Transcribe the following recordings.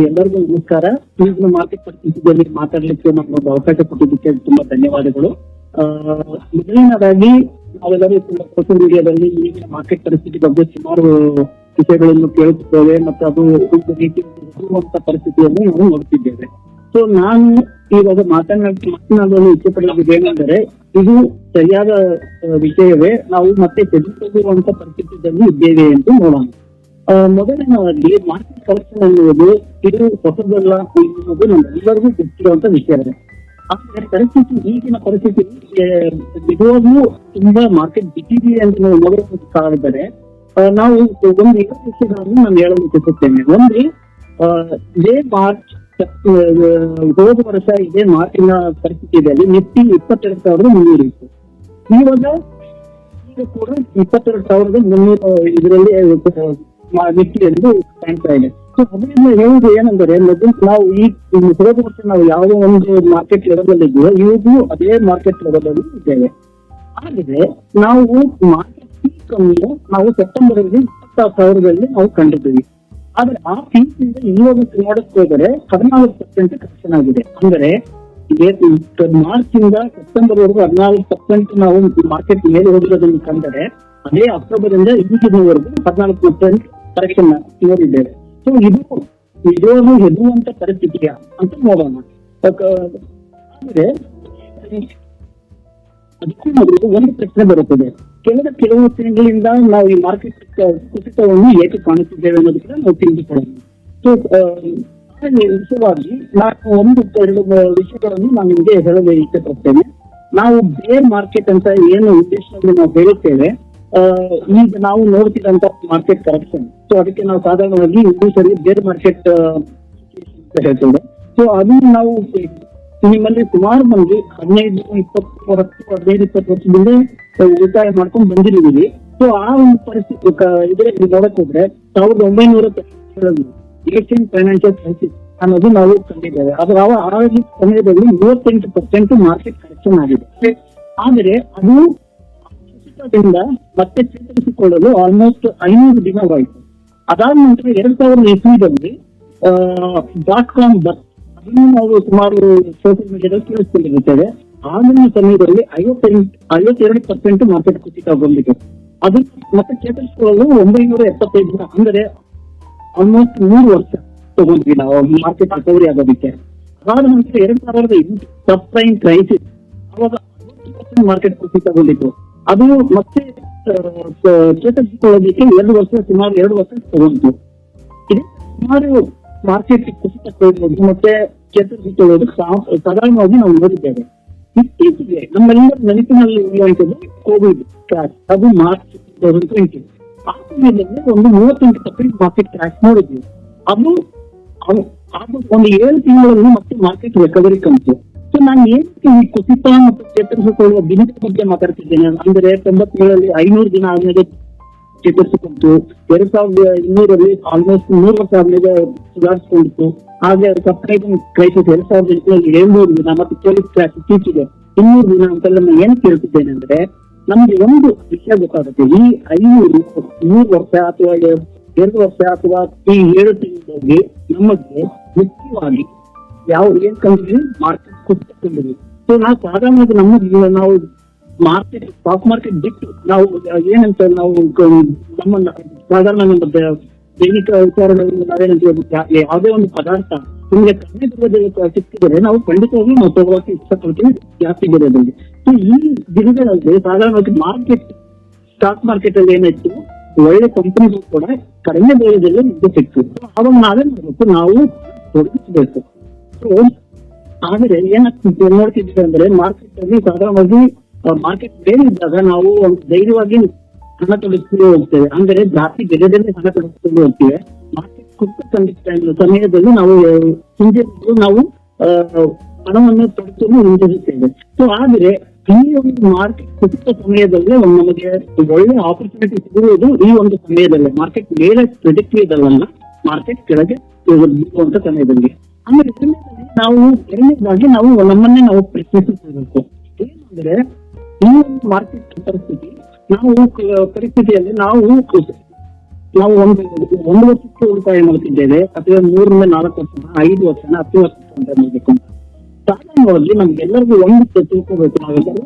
ಎಲ್ಲರಿಗೂ ನಮಸ್ಕಾರ. ಈಗಿನ ಮಾರ್ಕೆಟ್ ಪರಿಸ್ಥಿತಿಯಲ್ಲಿ ಮಾತಾಡ್ಲಿಕ್ಕೆ ಅವಕಾಶ ಕೊಟ್ಟಿದ್ದಕ್ಕೆ ತುಂಬಾ ಧನ್ಯವಾದಗಳು. ಮೊದಲನೇದಾಗಿ ನಾವೆಲ್ಲರೂ ಸೋಷಿಯಲ್ ಮೀಡಿಯಾದಲ್ಲಿ ಈಗಿನ ಮಾರ್ಕೆಟ್ ಪರಿಸ್ಥಿತಿ ಬಗ್ಗೆ ಸುಮಾರು ವಿಷಯಗಳನ್ನು ಕೇಳುತ್ತಿದ್ದೇವೆ ಮತ್ತು ಅದು ಒಂದು ರೀತಿ ಪರಿಸ್ಥಿತಿಯನ್ನು ನಾವು ನೋಡುತ್ತಿದ್ದೇವೆ ಸೊ ನಾನು ಇವಾಗ ಮಾತನಾಡ ಮಾತನಾಡಲು ಇಚ್ಛೆ ಪಡೋದು ಏನೆಂದರೆ, ಇದು ಸರಿಯಾದ ವಿಷಯವೇ. ನಾವು ಮತ್ತೆ ತೆಗೆದುಕೊಳ್ಳುವಂತ ಪರಿಸ್ಥಿತಿಯಲ್ಲಿ ಇದ್ದೇವೆ ಎಂದು ನೋಡೋಣ. ಮೊದಲನೇದಾಗಿ ಮಾರ್ಕೆಟ್ ಕಲೆಕ್ಷನ್ ಅನ್ನುವುದು ಇದು ಹೊಸದಲ್ಲ ಎನ್ನುವುದು ನಮ್ಮೆಲ್ಲರಿಗೂ ಗೊತ್ತಿರುವಂತ ವಿಷಯವೇ. ಆದ್ರೆ ಪರಿಸ್ಥಿತಿ ಈಗಿನ ಪರಿಸ್ಥಿತಿ ನಿಜವಾಗ್ಲೂ ತುಂಬಾ ಮಾರ್ಕೆಟ್ ಬಿಟ್ಟಿದೆ ಅಂತ ನಾವು ನೋಡಬೇಕಾದರೆ ಆ, ನಾವು ಒಂದು ಎರಡು ವಿಷಯಗಳನ್ನು ನಾನು ಹೇಳಲು ಇಚ್ಛಿಸುತ್ತೇನೆ. ಒಂದು ಇದೇ ಮಾರ್ಚ್ ಹೋದ ವರ್ಷ ಇದೇ ಮಾರ್ಚಿನ ಅಲ್ಲಿ ನಿಫ್ಟಿ ಇಪ್ಪತ್ತೆರಡು ಸಾವಿರದ ಮುನ್ನೂರು ಇತ್ತು ಇವಾಗ ಈಗ ಕೂಡ ಇಪ್ಪತ್ತೆರಡು ಸಾವಿರದ ಮುನ್ನೂರು ಇದರಲ್ಲಿ ಎಂದು ಕಾಣ್ತಾ ಇದೆ. ಸೊ ಅದರಿಂದ ಹೇಳುವುದು ಏನಂದ್ರೆ ಮೊದಲು ನಾವು ಈ ಹೋದ ನಾವು ಯಾವುದೇ ಒಂದು ಮಾರ್ಕೆಟ್ ಲೆವೆಲ್ ಇದ್ದೀವೋ ಇವಾಗೂ ಅದೇ ಮಾರ್ಕೆಟ್ ಲೆವೆಲ್ ಅಲ್ಲಿ ಇದ್ದೇವೆ. ಆದ್ರೆ, ನಾವು ಮಾರ್ಕೆಟ್ ಪೀಕ್ ಅನ್ನು ನಾವು ಸೆಪ್ಟೆಂಬರ್ ಅಲ್ಲಿ ಇಪ್ಪತ್ತಾರು ಸಾವಿರದಲ್ಲಿ ನಾವು ಕಂಡಿದ್ದೀವಿ. ಆದ್ರೆ, ಆ ಪೀಕ್ ಇಂದ ಇವಾಗ ನೋಡಕ್ ಹೋದರೆ ಹದಿನಾಲ್ಕು ಪರ್ಸೆಂಟ್ ಕರೆಕ್ಷನ್ ಆಗಿದೆ. ಅಂದ್ರೆ ಮಾರ್ಚ್ ಇಂದ ಸೆಪ್ಟೆಂಬರ್ ವರೆಗೂ ಹದಿನಾಲ್ಕು ಪರ್ಸೆಂಟ್ ನಾವು ಮಾರ್ಕೆಟ್ ಮೇಲೆ ಹೋಗಿರೋದನ್ನು ಕಂಡರೆ, ಅದೇ ಅಕ್ಟೋಬರ್ ಇಂದ ಈಗಿನವರೆಗೂ ಹದಿನಾಲ್ಕು ಪರ್ಸೆಂಟ್ ಕರೆಕ್ಷನ್ ಇವರಿದ್ದೇವೆ ಸೊ ಇದು ನಿಜವಾಗ್ಲೂ ಹೆದರುವಂತ ಪರಿಸ್ಥಿತಿಯ ಅಂತ ನೋಡೋಣ. ಆಮೇಲೆ ಅದಕ್ಕೂ ಮೊದಲು ಒಂದು ಪ್ರಶ್ನೆ ಬರುತ್ತದೆ. ಕಳೆದ ಕೆಲವು ತಿಂಗಳಿಂದ ನಾವು ಈ ಮಾರ್ಕೆಟ್, ಕುಸಿತವನ್ನು ಏಕೆ ಕಾಣುತ್ತಿದ್ದೇವೆ ಅನ್ನೋದು ಕೂಡ ನಾವು ತಿಳಿದುಕೊಳ್ಳೋಣ. ಸೊ ನಿಜವಾಗಿ ನಾನು ಒಂದು, ಎರಡು ವಿಷಯಗಳನ್ನು ನಾನು ನಿಮಗೆ ಹೇಳಲು ಇಷ್ಟಪಡ್ತೇನೆ ನಾವು ಬೇರ್ ಮಾರ್ಕೆಟ್ ಅಂತ ಏನು ಉದ್ದೇಶದಲ್ಲಿ ನಾವು ಹೇಳುತ್ತೇವೆ ಈಗ ನಾವು ನೋಡ್ತಿದ್ದಂತ ಮಾರ್ಕೆಟ್ ಕರೆಕ್ಷನ್ ಸೊ ಅದಕ್ಕೆ ನಾವು ಸಾಧಾರಣವಾಗಿ ಸರಿ ಬೇರ್ ಮಾರ್ಕೆಟ್ ಹೇಳ್ತೇವೆ. ಸೊ ಅದು ನಾವು ನಿಮ್ಮಲ್ಲಿ ಸುಮಾರು ಮಂದಿ ಹದಿನೈದು ಇಪ್ಪತ್ತು ಹತ್ತು ಹದಿನೈದು ಇಪ್ಪತ್ತು ವರ್ಷದಿಂದ ಉಳಿತಾಯ ಮಾಡ್ಕೊಂಡು ಬಂದಿದ್ದೀವಿ ಸೊ ಆ ಒಂದು ಪರಿಸ್ಥಿತಿ ಇದರಲ್ಲಿ ನೋಡಕ್ ಹೋದ್ರೆ ಸಾವಿರದ ಒಂಬೈನೂರ ಏಷ್ಯನ್ ಫೈನಾನ್ಷಿಯಲ್ ಕ್ರೈಸಿಸ್ ಅನ್ನೋದು ನಾವು ಕಂಡಿದ್ದೇವೆ. ಅದು ಆ ಆ ಸಮಯದಲ್ಲಿ ಮೂವತ್ತೆಂಟು ಪರ್ಸೆಂಟ್ ಮಾರ್ಕೆಟ್ ಕರೆಕ್ಷನ್ ಆಗಿದೆ. ಆದರೆ ಅದು ಕುಸಿತದಿಂದ ಮತ್ತೆ ಚೇತರಿಸಿಕೊಳ್ಳಲು ಆಲ್ಮೋಸ್ಟ್ ಐನೂರು ದಿನವಾಯಿತು ಅದಾದ ನಂತರ ಎರಡ್ ಸಾವಿರದ ಇಸ್ವಿದಲ್ಲಿ ಡಾಟ್ ಕಾಮ್ ಬಸ್ ಅದನ್ನು ನಾವು ಸುಮಾರು ಸೋಷಿಯಲ್ ಮೀಡಿಯಾದಲ್ಲಿ ಕೇಳಿಸ್ಕೊಂಡಿರುತ್ತೇವೆ. ಆಗಿನ ಸಮಯದಲ್ಲಿ ಐವತ್ತೆಂಟು, ಐವತ್ತೆರಡು ಪರ್ಸೆಂಟ್ ಮಾರ್ಕೆಟ್ ಕುಸಿತಗೊಂಡಿದೆ ಅದು ಮತ್ತೆ ಚೇತರಿಸಿಕೊಳ್ಳಲು ಒಂಬೈನೂರ ಎಪ್ಪತ್ತೈದು ದಿನ, ಅಂದರೆ ಆಲ್ಮೋಸ್ಟ್ ಮೂರು ವರ್ಷ ತಗೊಂಡ್ವಿ ನಾವು ಮಾರ್ಕೆಟ್ ರಿಕವರಿ ಆಗೋದಕ್ಕೆ. ಅದಾದ ನಂತರ ಎರಡ್ ಸಾವಿರದ ಎಂಟು ಸಬ್ ಪ್ರೈಮ್ ಕ್ರೈಸಿಸ್ ಅವಾಗ ಮಾರ್ಕೆಟ್ ಕುಸಿತಗೊಂಡಿತ್ತು ಅದು ಮತ್ತೆ ಚೇತರಿಸಿಕೊಳ್ಳೋದಕ್ಕೆ ಎರಡು ವರ್ಷ, ಸುಮಾರು ಎರಡು ವರ್ಷ ತಗೊಂಡು ಇದು ಸುಮಾರು ಮಾರ್ಕೆಟ್ ಕುಸಿತ ಕೊಡುವುದು ಮತ್ತೆ ಚೇತರಿಸಿಕೊಳ್ಳೋದು ಸಾ- ಸಾಧಾರಣವಾಗಿ ನಾವು ನೋಡಿದ್ದೇವೆ. ಇತ್ತೀಚೆಗೆ ನಮ್ಮೆಲ್ಲರ ನೆನಪಿನಲ್ಲಿ ಉಳಿಯುವಂಥದ್ದು ಕೋವಿಡ್ ಕ್ರಾಶ್ ಅದು ಮಾರ್ಚ್ ಟ್ವೆಂಟಿ ಆ ಸಮಯದಲ್ಲಿ ಒಂದು ಮೂವತ್ತೆಂಟು ಪರ್ಸೆಂಟ್ ಮಾರ್ಕೆಟ್ ಕ್ರಾಶ್ ನೋಡಿದ್ವಿ. ಅದು ಒಂದು ಏಳು ತಿಂಗಳಲ್ಲಿ ಮತ್ತೆ ಮಾರ್ಕೆಟ್ ರಿಕವರಿ ಕಂತು. ಸೊ ನಾನು ಏನಕ್ಕೆ ಈ ಕುಸಿತ ಮತ್ತು ಚೇತರಿಸಿಕೊಳ್ಳುವ ದಿನದ ಬಗ್ಗೆ ಮಾತಾಡ್ತಿದ್ದೇನೆ. ಅಂದ್ರೆ ತೊಂಬತ್ತೇಳಲ್ಲಿ ಐನೂರು ದಿನ ಆದ್ಮೇಲೆ ಚೇತರಿಸಿಕೊಂಡಿತು ಎರಡ್ ಸಾವಿರದ ಇನ್ನೂರಲ್ಲಿ ಆಲ್ಮೋಸ್ಟ್ ಮೂರು ವರ್ಷ ಆದ್ಮೇಲೆ ಸುಧಾರಿಸಿಕೊಂಡಿತ್ತು ಹಾಗೆ ಸಬ್ಸ್ಕ್ರೈಬಿಂಗ್ ಕ್ರೈಸಿಸ್ ಎರಡ್ ಸಾವಿರದ ಎಂಟರಲ್ಲಿ ಏಳ್ನೂರು ದಿನ ಮತ್ತು ಪೊಲೀಸ್ ಕ್ರಾಸ್ ಇತ್ತೀಚೆಗೆ ಇನ್ನೂರು ದಿನ ಅಂತೆಲ್ಲ ನಾನು ಏನ್ ಕೇಳ್ತಿದ್ದೇನೆ ಅಂದ್ರೆ, ನಮ್ಗೆ ಒಂದು ವಿಷಯ ಗೊತ್ತಾಗುತ್ತೆ. ಈ ಐನೂರು ಮೂರು ವರ್ಷ ಅಥವಾ ಎರಡು ವರ್ಷ ಅಥವಾ ಈ ಏಳು ತಿಂಗಳಲ್ಲಿ ನಮಗೆ ಮುಖ್ಯವಾಗಿ ಯಾವ ಏನ್ ಕಂಡಿದ್ವಿ? ಮಾರ್ಕೆಟ್ ಕುಸಿತಗೊಂಡಿದ್ವಿ ಸೊ ನಾವು ಸಾಧಾರಣವಾಗಿ ನಮ್ಮ ನಾವು ಮಾರ್ಕೆಟ್ ಸ್ಟಾಕ್ ಮಾರ್ಕೆಟ್ ಬಿಟ್ಟು ನಾವು, ಏನಂತ ನಾವು ನಮ್ಮ ಸಾಧಾರಣ ನಮ್ಮ ದೈನಿಕ ವಿಚಾರಗಳಲ್ಲಿ ನಾವೇನಂತ ಯಾವುದೇ ಒಂದು ಪದಾರ್ಥ ನಿಮಗೆ ಕಡಿಮೆ ದರದಲ್ಲಿ ಸಿಕ್ಕಿದರೆ ನಾವು ಖಂಡಿತವಾಗಿ ನಾವು ತಗೋಕೆ ಇಷ್ಟಪಡ್ತೀವಿ ಜಾಸ್ತಿ ಬೆಲೆಯಲ್ಲಿ. ಸೊ ಈ ದಿನಗಳಲ್ಲಿ ಸಾಧಾರಣವಾಗಿ ಮಾರ್ಕೆಟ್ ಸ್ಟಾಕ್ ಮಾರ್ಕೆಟ್ ಅಲ್ಲಿ ಏನಾಯ್ತು ಒಳ್ಳೆ ಕಂಪನಿಗಳು ಕೂಡ ಕಡಿಮೆ ಬೆಲೆದಲ್ಲಿ ನಿಮಗೆ ಸಿಕ್ತು ಅವಾಗ ನಾವೇ ಮಾಡ್ಬೇಕು? ನಾವು ತೊಡಗಿಸಬೇಕು ಸೊ ಆದ್ರೆ ಏನಾಗ್ತಿತ್ತು ನೋಡ್ತಿದ್ವಿ ಅಂದ್ರೆ ಮಾರ್ಕೆಟ್ ಅಲ್ಲಿ ಸಾಧಾರಣವಾಗಿ ಮಾರ್ಕೆಟ್ ಬೇರೆ ಇದ್ದಾಗ ನಾವು ಧೈರ್ಯವಾಗಿ ಹಣ ತೊಡಗಿಸ್ಕೊಂಡು ಹೋಗ್ತೇವೆ. ಅಂದ್ರೆ ಜಾಸ್ತಿ ಬೆಲೆದಲ್ಲಿ ಹಣ ತೊಡಗಿಸ್ಕೊಂಡು ಹೋಗ್ತೇವೆ. ಮಾರ್ಕೆಟ್ ಕುಸಿತ ಸಮಯದಲ್ಲಿ ನಾವು ಹಿಂದೆ ನಾವು ಹಣವನ್ನು ತೊಡಗಿಸಲು ಹಿಂದಿರುತ್ತೇವೆ ಸೊ ಆದ್ರೆ ಈ ಒಂದು ಮಾರ್ಕೆಟ್ ಕುಸಿತ ಸಮಯದಲ್ಲಿ ನಮಗೆ ಒಳ್ಳೆ ಆಪರ್ಚುನಿಟಿ ಸಿಗುವುದು ಈ ಒಂದು ಸಮಯದಲ್ಲಿ. ಮಾರ್ಕೆಟ್ ಮೇಲೆ ಪ್ರೆಡಿಕ್ಟ್ ಇದಲ್ಲ ಮಾರ್ಕೆಟ್ ಕೆಳಗೆ ಸಮಯದಲ್ಲಿ. ಆಮೇಲೆ ನಾವು ಎರಡನೇದಾಗಿ ನಾವು ನಮ್ಮನ್ನೇ ನಾವು ಪ್ರಶ್ನಿಸಬೇಕು ಏನಂದ್ರೆ ಈ ಒಂದು ಮಾರ್ಕೆಟ್ ಪರಿಸ್ಥಿತಿ, ನಾವು ಪರಿಸ್ಥಿತಿಯಲ್ಲಿ ನಾವು ನಾವು ಒಂದು ಒಂದು ವರ್ಷಕ್ಕೆ ಉಳಿತಾಯ ಮಾಡ್ತಿದ್ದೇವೆ ಅಥವಾ ಮೂರರಿಂದ ನಾಲ್ಕು ವರ್ಷ, ಐದು ವರ್ಷನ ಹತ್ತು ವರ್ಷ ಅಂತ ಮಾಡಬೇಕು ಅಂತ ಸಾಮಾನ್ಯವಾಗಿ ನಮ್ಗೆಲ್ಲರಿಗೂ ಒಂದು ತಿಳ್ಕೋಬೇಕು ನಾವೆಲ್ಲರೂ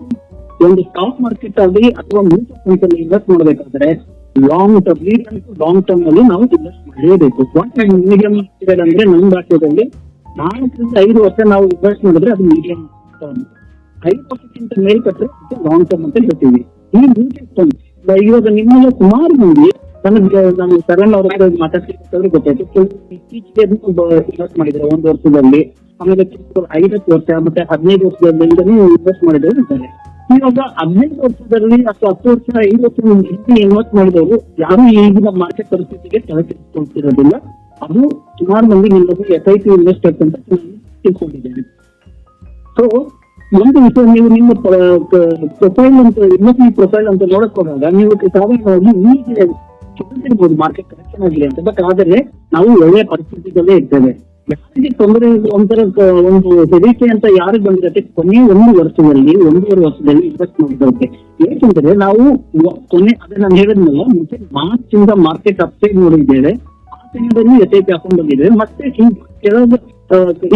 ಒಂದು ಸ್ಟಾಕ್ ಮಾರ್ಕೆಟ್ ಆಗಲಿ ಅಥವಾ ಮ್ಯೂಚುವಲ್ ಫಂಡ್ಸ್ ಅಲ್ಲಿ ಇನ್ವೆಸ್ಟ್ ಮಾಡಬೇಕಾದ್ರೆ long term lead long term ಅಲ್ಲಿ ನಾವು ಇನ್ವೆಸ್ಟ್ ಮಾಡಲೇಬೇಕು. ಪೀರಿಯಡ್ ಅಂದ್ರೆ ನಮ್ಮ ಭಾಷೆಯಲ್ಲಿ ನಾಲ್ಕರಿಂದ ಐದು ವರ್ಷ ನಾವು ಇನ್ವೆಸ್ಟ್ ಮಾಡಿದ್ರೆ ಅದು ಮೀಡಿಯಂ ಟರ್ಮ್ ಐದು ವರ್ಷಕ್ಕಿಂತ ಮೇಲ್ಪಟ್ಟರೆ ಲಾಂಗ್ ಟರ್ಮ್ ಅಂತ ಹೇಳ್ತೀವಿ. ಈ ಮ್ಯೂಚುವಲ್ ಫಂಡ್ ಇವಾಗ ನಿಮ್ಮಲ್ಲಿ ಸುಮಾರು ಮಂದಿ ನನಗೆ ನಾನು ಸರಣ್ ಅವ್ರ ಹತ್ರ ಮಾತಾಡ್ತಿದ್ರೆ ಗೊತ್ತಾಯ್ತು. ಇತ್ತೀಚೆಗೆ ಇನ್ವೆಸ್ಟ್ ಮಾಡಿದ್ರೆ ಒಂದು ವರ್ಷದಲ್ಲಿ. ಆಮೇಲೆ ಐದತ್ತು ವರ್ಷ ಮತ್ತೆ ಹದಿನೈದು ವರ್ಷದಲ್ಲಿ ಇನ್ವೆಸ್ಟ್ ಮಾಡಿದ್ರು ಇದ್ದಾರೆ ಇವಾಗ ಹದಿನೈದು ವರ್ಷದಲ್ಲಿ ಅಥವಾ ಹತ್ತು ವರ್ಷ, ಐದು ವರ್ಷ ಇನ್ವೆಸ್ಟ್ ಮಾಡಿದವರು ಯಾರು ಈಗಿನ ಮಾರ್ಕೆಟ್ ಪರಿಸ್ಥಿತಿಗೆ ತಲೆ ಕೆಡಿಸ್ಕೊಳ್ತಿರೋದಿಲ್ಲ. ಅದು ಸುಮಾರು ಮಂದಿ ನಿಮ್ಮದು ಎಸ್ ಐ ಪಿ ಇನ್ವೆಸ್ಟರ್ಸ್ ಅಂತ ತಿಳ್ಕೊಂಡಿದ್ದೇನೆ. ಸೊ ಒಂದು ವಿಷಯ ನೀವು ನಿಮ್ಮ ಪ್ರೊಫೈಲ್ ಅಂತ ಇನ್ವೆಸ್ಟ್ಮೆಂಟ್ ಪ್ರೊಫೈಲ್ ಅಂತ ನೋಡಕ್ ಹೋದಾಗ ನೀವು ಸಾಧಾರಣವಾಗಿ ಈಗ ಚೆನ್ನಾಗಿರ್ಬೋದು ಮಾರ್ಕೆಟ್ ಕರೆಕ್ಷನ್ ಆಗಿದೆ ಅಂತ. ಬಟ್ ಆದರೆ ನಾವು ಒಳ್ಳೆಯ ಪರಿಸ್ಥಿತಿಗಳೇ ಇದ್ದೇವೆ. ಯಾರಿಗೆ ತೊಂದರೆ ಒಂಥರ ಒಂದು ಹೆದರಿಕೆ ಅಂತ ಯಾರಿಗೆ ಬಂದಿರತ್ತೆ ಕೊನೆ ಒಂದು ವರ್ಷದಲ್ಲಿ, ಒಂದೂವರೆ ವರ್ಷದಲ್ಲಿ ಇನ್ವೆಸ್ಟ್ ಮಾಡಿದಂತೆ ಏಕೆಂದ್ರೆ ನಾವು ಕೊನೆ ಅದೇ ನಾನು ಹೇಳಿದ್ನಲ್ಲ, ಮುಂಚೆ ಮಾರ್ಚ್ ಇಂದ ಮಾರ್ಕೆಟ್ ಅಪ್ಸೈಡ್ ನೋಡಿದ್ದೇವೆ. ಆ ಸಮಯದಲ್ಲಿ ಹಾಕೊಂಡು ಹಾಕೊಂಡ್ ಬಂದಿದೆ ಮತ್ತೆ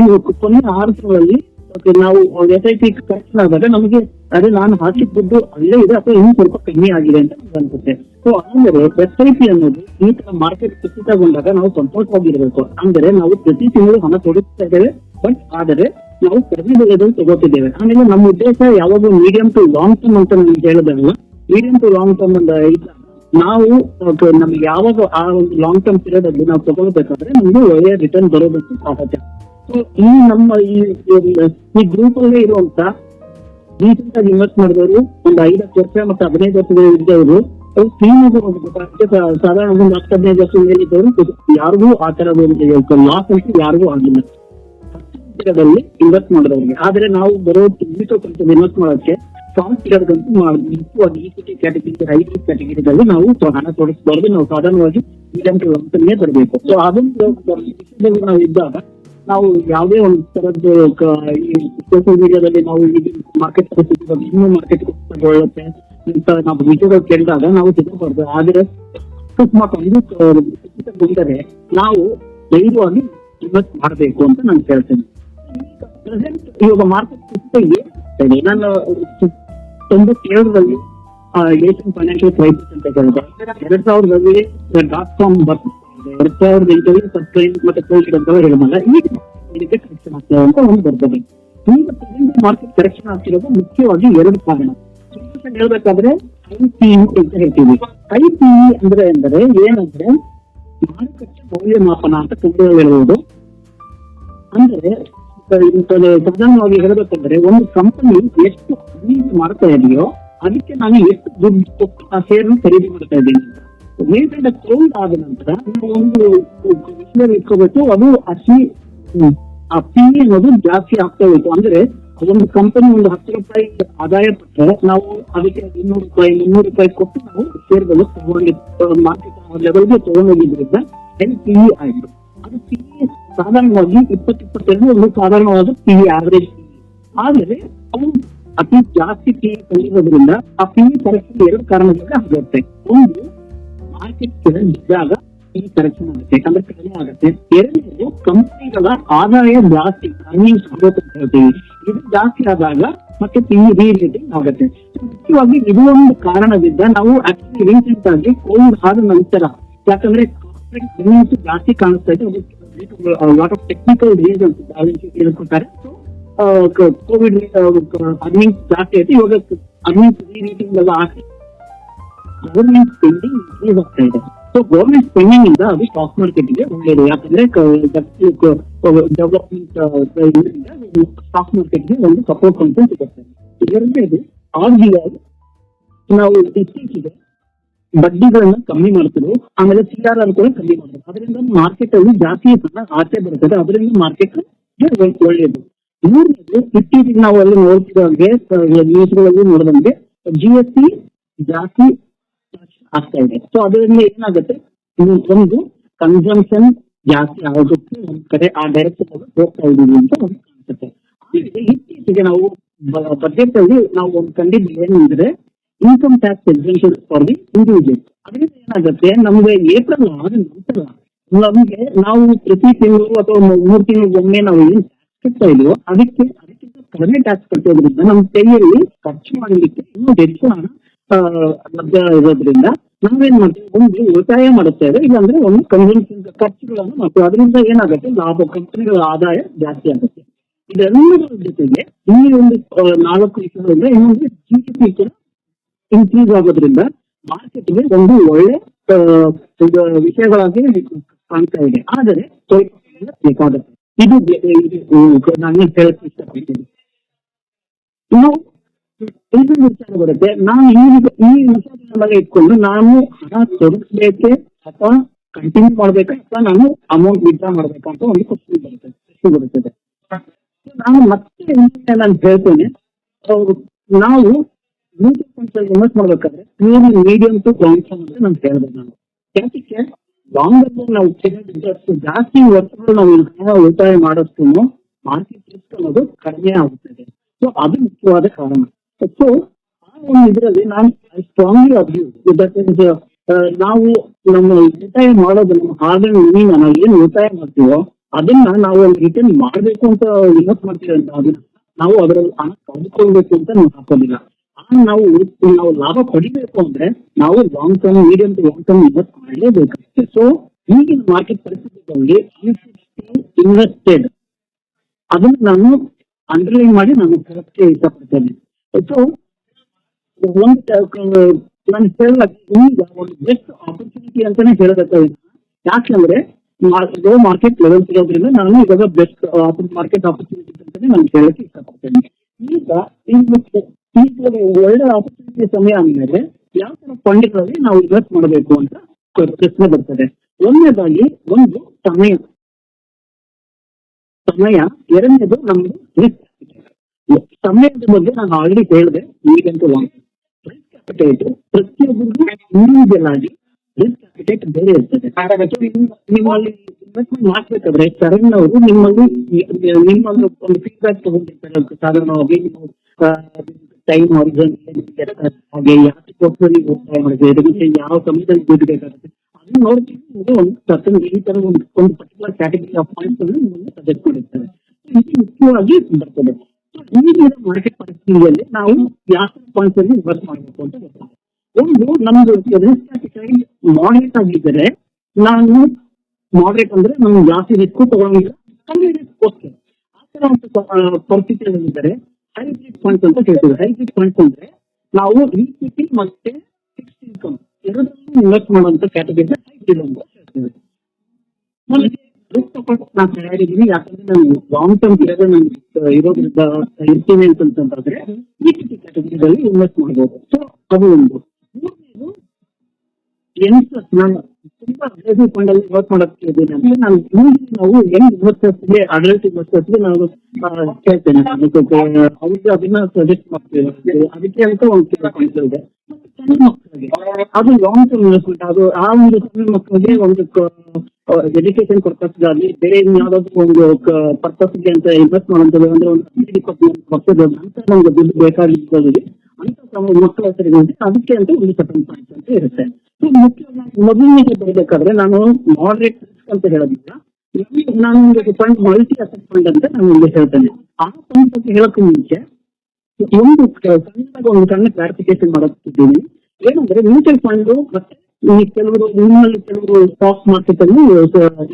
ಈ ಕೊನೆ ಆರು ತಿಂಗಳಲ್ಲಿ ನಾವು ಎಸ್ ಐ ಪಿ ಕರೆಕ್ಷನ್ ಆದಾಗ ನಮಗೆ ಅದೇ ನಾನು ಹಾಕಿದ ಅಲ್ಲೇ ಇದೆ ಅಥವಾ ಇನ್ನೂ ಸ್ವಲ್ಪ ಕಮ್ಮಿ ಆಗಿದೆ ಅಂತ ಅನ್ಸುತ್ತೆ. ಸೊ ಆಮೇಲೆ ಎಸ್ ಐ ಅನ್ನೋದು ಈ ತರ ಮಾರ್ಕೆಟ್ ಕುಸಿತಗೊಂಡಾಗ ನಾವು ಸಂತೋಷವಾಗಿರ್ಬೇಕು. ಅಂದ್ರೆ ನಾವು ಪ್ರತಿ ತಿಂಗಳು ಹಣ ತೊಡಗಿಸ್ತಾ ಇದ್ದೇವೆ, ಬಟ್ ಆದರೆ ನಾವು ಕಡಿಮೆ ಬೆಲೆದಲ್ಲಿ ತಗೋತಿದ್ದೇವೆ. ಆಮೇಲೆ ನಮ್ಮ ಉದ್ದೇಶ ಯಾವಾಗ ಮೀಡಿಯಂ ಟು ಲಾಂಗ್ ಟರ್ಮ್ ಅಂತ ನಮ್ಗೆ ಹೇಳೋದಲ್ಲ. ಮೀಡಿಯಂ ಟು ಲಾಂಗ್ ಟರ್ಮ್ ಅಂತ ನಾವು ನಮ್ಗೆ ಯಾವಾಗ ಆ ಒಂದು ಲಾಂಗ್ ಟರ್ಮ್ ಪೀರಿಯಡ್ ಅಲ್ಲಿ ನಾವು ತಗೊಳ್ಬೇಕಾದ್ರೆ ನಮ್ಗೆ ಒಳ್ಳೆಯ ರಿಟರ್ನ್ ಬರೋದಕ್ಕೆ ಸಾಧ್ಯ. ಈ ನಮ್ಮ ಈ ಗ್ರೂಪ್ ಅಲ್ಲೇ ಇರುವಂತ ರೀಸೆಂಟ್ ಆಗಿ ಇನ್ವೆಸ್ಟ್ ಮಾಡಿದವರು ಒಂದು ಐದತ್ತು ವರ್ಷ ಮತ್ತೆ ಹದಿನೈದು ವರ್ಷದ ಇದ್ದವರು, ಅವ್ರು ಕ್ಲೀನ್ ಸಾಧಾರಣ ಒಂದು ಹತ್ತು, ಹದಿನೈದು ವರ್ಷ ಮೇಲಿದ್ದವರು ಯಾರಿಗೂ ಆ ತರ ಲಾಸ್ ಅಂತ ಯಾರಿಗೂ ಆಗಿಲ್ಲ. ಇನ್ವೆಸ್ಟ್ ಮಾಡಿದವರಿಗೆ. ಆದ್ರೆ ನಾವು ಬರೋ ಇನ್ವೆಸ್ಟ್ ಮಾಡೋಕ್ಕೆ ಅಂತೂ ಮುಖ್ಯವಾಗಿ ಈಕ್ವಿಟಿ ಕ್ಯಾಟಗರಿ ರೈಟ್ ಕ್ಯಾಟಗರಿಗಳಲ್ಲಿ ನಾವು ಹಣ ತೊಡಗಿಸಬಾರ್ದು ನಾವು ಸಾಧಾರಣವಾಗಿ ಟು ಲಾಂಗ್ ಬರಬೇಕು. ಸೊ ಅದೊಂದು ನಾವು ಇದ್ದಾಗ ನಾವು ಯಾವುದೇ ಒಂದು ತರದ್ದು ಸೋಷಿಯಲ್ ಮೀಡಿಯಾದಲ್ಲಿ ನಾವು ಮಾರ್ಕೆಟ್ ಇನ್ನು ಮಾರ್ಕೆಟ್ ಒಳ್ಳುತ್ತೆ ಅಂತ ನಾವು ವಿಷಯಗಳು ಕೇಳಿದಾಗ ನಾವು ತಿಳ್ಕೊಬಾರ್ದು ಆದ್ರೆ, ಅಕಸ್ಮಾತ್ ಒಂದು ಬಂದರೆ ನಾವು ಧೈರ್ಯವಾಗಿ ಇನ್ವೆಸ್ಟ್ ಮಾಡಬೇಕು ಅಂತ ನಾನು ಕೇಳ್ತೇನೆ. ಪ್ರೆಸೆಂಟ್ ಇವಾಗ ಮಾರ್ಕೆಟ್ ಕುಸಿತ ಏನಾಗ್ತಾ ಇದೆ ನಾನು ತೊಂಬತ್ತೇಳರಲ್ಲಿ ಏಷ್ಯನ್ ಫೈನಾನ್ಷಿಯಲ್ ಕ್ರೈಸಿಸ್ ಅಂತ ಹೇಳಿದೆ ಎರಡ್ ಸಾವಿರದಲ್ಲಿ ಡಾಟ್ ಕಾಮ್ ಬರ್ತಿದೆ ಎರಡ್ ಸಾವಿರದ ಎಂಟರಲ್ಲಿ ಸಬ್ಸ್ಕ್ರೈಬ್ ಮತ್ತೆ ಕೋವಿಡ್ ಅಂತ ಹೇಳಿದ್ನಲ್ಲ ಈಗ ಇದಕ್ಕೆ ಕರೆಕ್ಷನ್ ಆಗ್ತದೆ ಅಂತ ಒಂದು ಬರ್ತದೆ ಈಗ ಪ್ರೆಸೆಂಟ್ ಮಾರ್ಕೆಟ್ ಕರೆಕ್ಷನ್ ಆಗ್ತಿರೋದು ಮುಖ್ಯವಾಗಿ ಎರಡು ಕಾರಣ Solution ಹೇಳ್ಬೇಕಾದ್ರೆ ಐ ಪಿ ಅಂತ ಹೇಳ್ತೀವಿ ಐ ಪಿ ಅಂದ್ರೆ ಎಂದರೆ ಏನಂದ್ರೆ ಮಾರುಕಟ್ಟೆ ಮೌಲ್ಯಮಾಪನ ಅಂತ ಕನ್ನಡ ಹೇಳ್ಬೋದು ಅಂದ್ರೆ ಸಾಧಾರಣವಾಗಿ ಹೇಳಬೇಕಂದ್ರೆ ಒಂದು ಕಂಪನಿ ಎಷ್ಟು ಖರೀದಿ ಮಾಡ್ತಾ ಇದೆಯೋ ಅದಕ್ಕೆ ನಾನು ಎಷ್ಟು ದುಡ್ಡು ಕೊಟ್ಟು ಆ ಶೇರ್ ಖರೀದಿ ಮಾಡ್ತಾ ಇದ್ದೀನಿ. ಮೇಲ್ಗಡೆ ಕ್ಲೋಸ್ ಆದ ನಂತರ ಒಂದು ವಿಷಯ ಇಟ್ಕೋಬೇಕು, ಅದು ಅಸಿ ಆ ಪಿ ಅನ್ನೋದು ಜಾಸ್ತಿ ಆಗ್ತಾ ಹೋಯ್ತು. ಅಂದ್ರೆ ಅದೊಂದು ಕಂಪನಿ ಒಂದು ಹತ್ತು ರೂಪಾಯಿ ಆದಾಯ ಪಟ್ಟರೆ ನಾವು ಅದಕ್ಕೆ ಇನ್ನೂರು ರೂಪಾಯಿ ಮುನ್ನೂರು ರೂಪಾಯಿ ಕೊಟ್ಟು ನಾವು ಶೇರ್ಗಳು ತಗೊಂಡಿ ಮಾರ್ಕೆಟ್ ಲೆವೆಲ್ಗೆ ತಗೊಂಡೋಗಿದ್ರಿಂದ ಎನ್ ಪಿ ಆಯ್ತು? ಅದು ಪಿ ಸಾಧಾರಣವಾಗಿ ಇಪ್ಪತ್ತು ಇಪ್ಪತ್ತೆರಡು ಒಂದು ಸಾಧಾರಣವಾದ ಪಿ ಆವರೇಜ್ ಆದರೆ ಅವು ಅತಿ ಜಾಸ್ತಿ ಪಿ ತಂದಿರೋದ್ರಿಂದ ಆ ಪಿ ಕರೆಕ್ಷನ್ ಎರಡು ಕಾರಣದಿಂದ ಆಗುತ್ತೆ. ಒಂದು ಮಾರ್ಕೆಟ್ ಬಿದ್ದಾಗ ವಿ ಕರೆಕ್ಷನ್ ಆಗುತ್ತೆ, ಯಾಕಂದ್ರೆ ಕಡಿಮೆ ಆಗುತ್ತೆ. ಎರಡನೇದು ಕಂಪನಿಗಳ ಆದಾಯ ಜಾಸ್ತಿ ಅರ್ನಿಂಗ್ಸ್ ಆಗುತ್ತೆ ಅಂತ ಹೇಳ್ತೀವಿ. ಇದು ಜಾಸ್ತಿ ಆದಾಗ ಮತ್ತೆ ಪಿ ವಿ ರೇಟಿಂಗ್ ಆಗುತ್ತೆ ಮುಖ್ಯವಾಗಿ ಇದು ಒಂದು ಕಾರಣದಿಂದ ನಾವು ಆಕ್ಚುಲಿ ರೀಸೆಂಟ್ ಆಗಿ ಕೋವಿಡ್ ಆದ ನಂತರ, ಯಾಕಂದ್ರೆ ಜಾಸ್ತಿ ಕಾಣಿಸ್ತಾ ಇದೆ ಲಾಟ್ ಆಫ್ ಟೆಕ್ನಿಕಲ್ ರೀಸನ್ಸ್ ಹೇಳ್ಕೊತಾರೆ ಕೋವಿಡ್ ಅರ್ನಿಂಗ್ಸ್ ಜಾಸ್ತಿ ಆಯ್ತು ಇವಾಗ ಅರ್ನಿಂಗ್ಸ್ ರೀ ರೇಟಿಂಗ್ ಎಲ್ಲ ಹಾಕಿ ಗವರ್ಮೆಂಟ್ ಸ್ಪೆಂಡಿಂಗ್ ಇನ್ಕ್ರೀಸ್ ಆಗ್ತಾ ಇದೆ ಸೊ ಗವರ್ಮೆಂಟ್ ಸ್ಪೆಂಡಿಂಗ್ ಇಂದ ಅದು ಸ್ಟಾಕ್ ಮಾರ್ಕೆಟ್ಗೆ ಒಳ್ಳೆಯದು ಯಾಕಂದ್ರೆ ಡೆವಲಪ್ಮೆಂಟ್ ಸ್ಟಾಕ್ ಮಾರ್ಕೆಟ್ಗೆ ಒಂದು ಸಪೋರ್ಟ್ ಅಂತ ಸಿಗುತ್ತೆ ಎರಡನೇದು ಆರ್ ಬಿ ಐ ನಾವು ಇತ್ತೀಚೆಗೆ ಬಡ್ಡಿಗಳನ್ನ ಕಮ್ಮಿ ಮಾಡ್ತಾರೆ ಆಮೇಲೆ ಸಿ ಆರ್ ಆರ್ ಕೂಡ ಕಮ್ಮಿ ಮಾಡ್ತಾರೆ ಅದರಿಂದ ಮಾರ್ಕೆಟ್ ಅಲ್ಲಿ ಜಾಸ್ತಿ ಹಣ ಆಚೆ ಬರ್ತದೆ ಅದರಿಂದ ಮಾರ್ಕೆಟ್ ಒಳ್ಳೆಯದು ಮೂರನೇದು, ಇತ್ತೀಚೆಗೆ ನಾವು ಅಲ್ಲಿ ನೋಡ್ತಿದ್ದಂಗೆ ನ್ಯೂಸ್ಗಳಲ್ಲಿ ನೋಡಿದಂಗೆ ಜಿ ಎಸ್ ಟಿ ಜಾಸ್ತಿ ಆಗ್ತಾ ಇದೆ. ಸೊ ಅದರಿಂದ ಏನಾಗುತ್ತೆ? ಒಂದು ಕನ್ಸಂಪ್ಷನ್ ಜಾಸ್ತಿ ಆಗುತ್ತೆ ಒಂದ್ ಕಡೆ ಆ ಡೈರೆಕ್ಷನ್ ಹೋಗ್ತಾ ಇದೀವಿ ಅಂತ ಆಮೇಲೆ ಇತ್ತೀಚೆಗೆ ನಾವು ಬಜೆಟ್ ಅಲ್ಲಿ ನಾವು ಒಂದು ಕಂಡಿದ್ದು ಏನಂದ್ರೆ income tax exemption for the individual ಅದರಿಂದ ಏನಾಗುತ್ತೆ? ನಮ್ಗೆ ಏಪ್ರಿಲ್ ಆದ ನಂತರ ನಮ್ಗೆ ನಾವು ಪ್ರತಿ ತಿಂಗಳು ಅಥವಾ ಮೂರು ತಿಂಗಳಿಗೊಮ್ಮೆ ನಾವು ಏನು ಟ್ಯಾಕ್ಸ್ ಕಟ್ತಾ ಇದೀವೋ ಅದಕ್ಕೆ ಅದಕ್ಕಿಂತ ಕಡಿಮೆ ಟ್ಯಾಕ್ಸ್ ಕಟ್ಟೋದ್ರಿಂದ ನಮ್ಮ ಕೈಯಲ್ಲಿ ಖರ್ಚು ಮಾಡಲಿಕ್ಕೆ ಇನ್ನೂ ಹೆಚ್ಚು ಹಣ ಲಭ್ಯ ಇರೋದ್ರಿಂದ ನಾವೇನ್ ಮಾಡ್ತೀವಿ? ಒಂದು ಉಳಿತಾಯ ಮಾಡುತ್ತೇವೆ ಇಲ್ಲಾಂದ್ರೆ ಒಂದು ಕನ್ಸಂಪ್ಷನ್ ಖರ್ಚುಗಳನ್ನು ಮಾಡ್ತೀವಿ. ಅದರಿಂದ ಏನಾಗುತ್ತೆ? ಲಾಭ, ಕಂಪನಿಗಳ ಆದಾಯ ಜಾಸ್ತಿ ಆಗುತ್ತೆ. ಇದೆಲ್ಲದರ ಜೊತೆಗೆ ಈ ಒಂದು ನಾಲ್ಕು ವಿಷಯಗಳಿಂದ ಇನ್ನೊಂದು ಜಿ ಡಿ ಪಿ ಕೂಡ ಇನ್ಕ್ರೀಸ್ ಆಗೋದ್ರಿಂದ ಮಾರ್ಕೆಟ್ಗೆ ಒಂದು ಒಳ್ಳೆ ವಿಷಯಗಳಾಗಿ ಕಾಣ್ತಾ ಇದೆ. ಆದರೆ ಬೇಕಾಗುತ್ತೆ ಇದು ನಾನು ಹೇಳಕ್ ಇಷ್ಟಪಡ್ತೀನಿ. ನಾವು ಇನ್ನೊಂದು ವಿಚಾರ ಬರುತ್ತೆ. ನಾನು ಈ ಈ ವಿಚಾರಗಳನ್ನ ಇಟ್ಕೊಂಡು ನಾನು ಹಣ ತೊಡಗಿಸ್ಬೇಕೆ ಅಥವಾ ಕಂಟಿನ್ಯೂ ಮಾಡ್ಬೇಕಾ ಅಥವಾ ನಾನು ಅಮೌಂಟ್ ವಿಡ್ರಾ ಮಾಡ್ಬೇಕಾ ಅಂತ ಒಂದು ಕ್ವಶನ್ ಬರುತ್ತೆ. ಪ್ರಶ್ನೆ ಬರುತ್ತದೆ. ನಾನು ಮತ್ತೆ ನಾನು ಹೇಳ್ತೇನೆ. ನಾವು ಮ್ಯೂಚುವಲ್ ಫಂಡ್ಸ್ ಅಲ್ಲಿ ಇನ್ವೆಸ್ಟ್ ಮಾಡ್ಬೇಕಾದ್ರೆ pure medium to long term ಅಂತ ನಾನು ಹೇಳಿದೆ ನಾನು. ಯಾಕೆ? ಲಾಂಗ್ ಟರ್ಮ್ ನಾವು ತೆಗೆದಿದ್ದಷ್ಟು ಜಾಸ್ತಿ ವರ್ಷಗಳು ನಾವು ಹಣ ಉಳಿತಾಯ ಮಾಡೋಷ್ಟು ಮಾರ್ಕೆಟ್ ರಿಸ್ಕ್ ಅನ್ನೋದು ಕಡಿಮೆ ಆಗುತ್ತದೆ ಸೊ ಅದು ಮುಖ್ಯವಾದ ಕಾರಣ. ಸೊ ಆ ಒಂದು ಇದರಲ್ಲಿ ನಾನು ಸ್ಟ್ರಾಂಗ್ಲಿ ಅಬ್ಯೂವ್ ದಟ್ ಇಸ್ ನಾವು ನಮ್ಮ ಉಳಿತಾಯ ಮಾಡೋದು ನಮ್ಮ ಹಾರ್ಡ್ ಅಂಡ್ ಮನಿನ ನಾವು ಏನು ಉಳಿತಾಯ ಮಾಡ್ತೀವೋ ಅದನ್ನ ನಾವು ಒಂದು ರಿಟರ್ನ್ ಮಾಡಬೇಕು ಅಂತ ಇನ್ವೆಸ್ಟ್ ಮಾಡ್ತೀವಿ ಅಂತ ಅದನ್ನ ನಾವು ಅದರಲ್ಲಿ ಹಣ ಕಳೆದುಕೊಳ್ಬೇಕು ಅಂತ ನಾವು ಹಾಕೋದಿಲ್ಲ ಆ ನಾವು ನಾವು ಲಾಭ ಪಡಿಬೇಕು ಅಂದ್ರೆ ನಾವು long term medium to long term invest ಮಾಡಲೇಬೇಕು. ಸೊ ಈಗಿನ ಮಾರ್ಕೆಟ್ ಪರಿಸ್ಥಿತಿಗಳಲ್ಲಿ ಇನ್ವೆಸ್ಟೆಡ್ ಅದನ್ನ ನಾನು ಅಂಡರ್ಲೈನ್ ಮಾಡಿ ನಾನು ಕರೆಕ್ಟ್ ಇಷ್ಟಪಡ್ತೇನೆ. ಸೊ ಒಂದು, ನಾನು ಹೇಳ ಈಗ ಒಂದು ಬೆಸ್ಟ್ ಆಪರ್ಚುನಿಟಿ ಅಂತಾನೆ ಹೇಳಬೇಕು? ಯಾಕಂದ್ರೆ ಮಾರ್ಕೆಟ್ ಲೆವೆಲ್ ಇರೋದ್ರಿಂದ ನಾನು ಇವಾಗ ಬೆಸ್ಟ್ ಮಾರ್ಕೆಟ್ ಆಪರ್ಚುನಿಟಿ ಅಂತಾನೆ ನಾನು ಹೇಳಕ್ಕೆ ಇಷ್ಟಪಡ್ತೇನೆ. ಈಗ ಈಗ ಒಂದು ಒಳ್ಳೆ ಆಪರ್ಚುನಿಟಿ ಸಮಯ ಅಂದ್ಮೇಲೆ ಯಾವ ತರ ಫಂಡ್ಗಳಲ್ಲಿ ನಾವು ಇನ್ವೆಸ್ಟ್ ಮಾಡಬೇಕು ಅಂತ ಪ್ರಶ್ನೆ ಬರ್ತದೆ. ಒಂದನೇದಾಗಿ ಒಂದು ಸಮಯ. ಸಮಯ ಎರಡನೇದು ನಮ್ದು ರಿಸ್ಕ್ ಸಮಯದ ಬಗ್ಗೆ ನಾನು ಆಲ್ರೆಡಿ ಹೇಳಿದೆ, ಈಗಂತೂ ರಿಸ್ಕ್ ಕ್ಯಾಪಿಟೇಟ್ ಪ್ರತಿಯೊಬ್ಬರಿಗೂ ಇಂಡಿವಿಜುವಲ್ ಆಗಿ ರಿಸ್ಕ್ ಬೇರೆ ಇರ್ತದೆ. ನಿಮ್ಮಲ್ಲಿ ಇನ್ವೆಸ್ಟ್ಮೆಂಟ್ ಮಾಡ್ಬೇಕಾದ್ರೆ ಸರಣ್ ಅವರು ನಿಮ್ಮಲ್ಲಿ ನಿಮ್ಮ ಒಂದು ಫೀಡ್ಬ್ಯಾಕ್ ತಗೊಂಡಿರ್ತಾರೆ ಸಾಧಾರಣವಾಗಿ ನೀವು ಟೈಮ್ ಹಾರಿಜನ್ ಹಾಗೆ ಯಾವ ನೀವು ಉಳಿತಾಯ ಮಾಡಿದ್ರೆ ಮತ್ತೆ ಯಾವ ಸಮಯದಲ್ಲಿ ಬೇಕಾಗುತ್ತೆ? ಅದನ್ನ ನೋಡ್ತೀವಿ. ಒಂದು ಸರ್ಟನ್ ಈ ತರ ಒಂದು ಒಂದು ಪರ್ಟಿಕ್ಯುಲರ್ ಕ್ಯಾಟಗರಿ ಆಫ್ ಪಾಯಿಂಟ್ಸ್ ಅನ್ನು ನಿಮ್ಮನ್ನು ಸಜೆಸ್ಟ್ ಮಾಡಿರ್ತಾರೆ. ಇದು ಮುಖ್ಯವಾಗಿ ಬರ್ತದೆ ಈಗಿನ ಮಾರ್ಕೆಟ್ ಪರಿಸ್ಥಿತಿಯಲ್ಲಿ ನಾವು ಯಾವ ಪಾಯಿಂಟ್ಸ್ ಅಲ್ಲಿ ಇನ್ವೆಸ್ಟ್ ಮಾಡಬೇಕು ಅಂತ ಒಂದು, ನಮ್ದು ರಿಸ್ಕ್ ಮಾಡರೇಟ್ ಆಗಿದ್ದರೆ ನಾನು ಮಾಡರೇಟ್ ಅಂದ್ರೆ ನಮ್ಗೆ ಜಾಸ್ತಿ ರಿಸ್ಕ್ ತಗೊಳಂಗಿಲ್ಲ ಕಮ್ಮಿ ರಿಸ್ಕ್ ಓಕೆ ಆ ತರ ಪರಿಸ್ಥಿತಿಯಲ್ಲಿದ್ದರೆ ಹೈಬ್ರಿಡ್ ಫಂಡ್ಸ್ ಅಂತ ಕೇಳ್ತೀವಿ. ಹೈಬ್ರಿಡ್ ಫಂಡ್ಸ್ ಅಂದ್ರೆ ನಾವು ಇಕ್ವಿಟಿ ಮತ್ತೆ ಫಿಕ್ಸ್ಡ್ ಇನ್ಕಮ್ ಎರಡನ್ನೂ ಇನ್ವೆಸ್ಟ್ ಮಾಡುವಂತ ಕ್ಯಾಟಗರಿ ಹೈಬ್ರಿಡ್ ಅಂತ ಹೇಳ್ತೀವಿ. ನನಗೆ ರಿಸ್ಕ್ ನಾನು ತಯಾರಿದ್ದೀನಿ ಯಾಕಂದ್ರೆ ನಾನು ಲಾಂಗ್ ಟರ್ಮ್ ಪೀರಿಯಡ್ ನಾನು ಇರೋದ್ರಿಂದ ಇರ್ತೀನಿ ಅಂತಂತಂದ್ರೆ ಇಕ್ವಿಟಿ ಕ್ಯಾಟಗರಿದಲ್ಲಿ ಇನ್ವೆಸ್ಟ್ ಮಾಡ್ಬೋದು. ಸೊ ಅದು ಒಂದು. ಯಂಗ್ಸ್ಟರ್ಸ್ ನಾನು ತುಂಬಾ ಇನ್ವೆಸ್ಟ್ ಮಾಡಕ್ಕೆ ಅಂದ್ರೆ ನಾನು ನಾವು ಸಜೆಸ್ಟ್ ಮಾಡ್ತೇವೆ ಅದಕ್ಕೆ ಅಂತ ಒಂದು ಪಾಯಿಂಟ್ಸ್ ಇದೆ ಅದು ಲಾಂಗ್ ಟರ್ಮ್ ಇನ್ವೆಸ್ಟ್ಮೆಂಟ್ ಅದು ಆ ಒಂದು ಸಣ್ಣ ಮಕ್ಕಳಿಗೆ ಒಂದು ಎಜುಕೇಶನ್ ಪರ್ಪಸ್ ಆಗಲಿ ಬೇರೆ ಯಾವ್ದಾದ್ರು ಒಂದು ಪರ್ಪಸ್ಗೆ ಅಂತ ಇನ್ವೆಸ್ಟ್ ಮಾಡುವಂಥದ್ದು ಅಂದ್ರೆ ಒಂದು ಹದಿನೈದು ಇಪ್ಪತ್ತು ನಮ್ಗೆ ದುಡ್ಡು ಬೇಕಾಗಿರ್ತದೆ ಅಂತ ಮಕ್ಕಳ ಹೆಸರಿಗೆ ಅದಕ್ಕೆ ಅಂತ ಒಂದು ಸೆಟಲ್ ಪಾಯಿಂಟ್ ಅಂತ ಇರುತ್ತೆ. ಮೊದಲನೇಗೆ ಬರಬೇಕಾದ್ರೆ ನಾನು ಮಾಡ್ರೇಟ್ ರಿಸ್ಕ್ ಅಂತ ಹೇಳೋದಿಲ್ಲ ನಾನು ನಿಮಗೆ ಫಂಡ್ ಮಲ್ಟಿ ಅಸೆಟ್ ಫಂಡ್ ಅಂತ ನಾನು ನಿಮಗೆ ಹೇಳ್ತೇನೆ. ಆ ಫಂಡ್ ಬಗ್ಗೆ ಹೇಳೋಕೆ ಮುಂಚೆ ಒಂದು ಸಣ್ಣದಾಗ ಒಂದು ಸಣ್ಣ ಕ್ಲಾರಿಫಿಕೇಶನ್ ಮಾಡುತ್ತಿದ್ದೀನಿ ಏನಂದ್ರೆ ಮ್ಯೂಚುವಲ್ ಫಂಡ್ ಮತ್ತೆ ಈ ಕೆಲವರು ನಿಮ್ಮಲ್ಲಿ ಕೆಲವರು ಸ್ಟಾಕ್ ಮಾರ್ಕೆಟ್ ಅಲ್ಲಿ